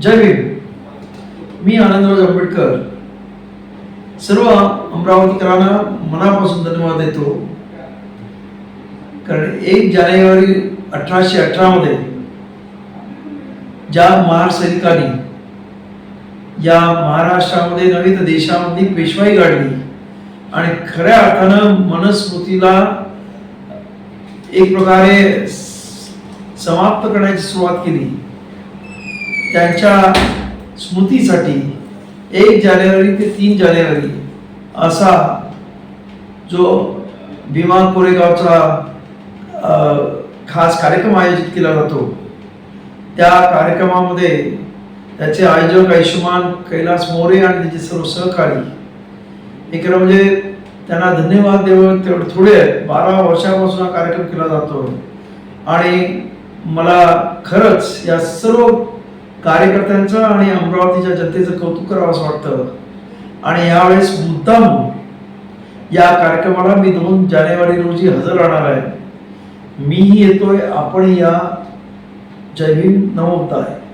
जय भीम. मी आनंदराज आंबेडकर. सर्व अमरावतीकरांना मनापासून धन्यवाद देतो. कारण एक जानेवारी अठराशे अठरामध्ये ज्या महार सैनिकांनी या महाराष्ट्रामध्ये नव्हे तर देशामध्ये पेशवाई काढली आणि खऱ्या अर्थानं मनस्मृतीला एक प्रकारे समाप्त करण्याची सुरुवात केली. त्यांच्या स्मृतीसाठी एक जानेवारी ते तीन जानेवारी असा जो भीमा कोरेगावचा खास कार्यक्रम आयोजित केला जातो. त्या कार्यक्रमामध्ये त्याचे आयोजक आयुष्यमान कैलास मोरे आणि त्याचे सर्व सहकारी एक म्हणजे त्यांना धन्यवाद देव तेवढे थोडे बारा वर्षापासून हा कार्यक्रम केला जातो. आणि मला खरंच या सर्व कार्यकर्त्यांचं आणि अमरावतीच्या जनतेचं कौतुक करावं असं वाटतं. आणि यावेळेस मुद्दाम या कार्यक्रमाला मी दोन जानेवारी रोजी हजर राहणार आहे. मीही येतोय आपण या. जय भीम आहे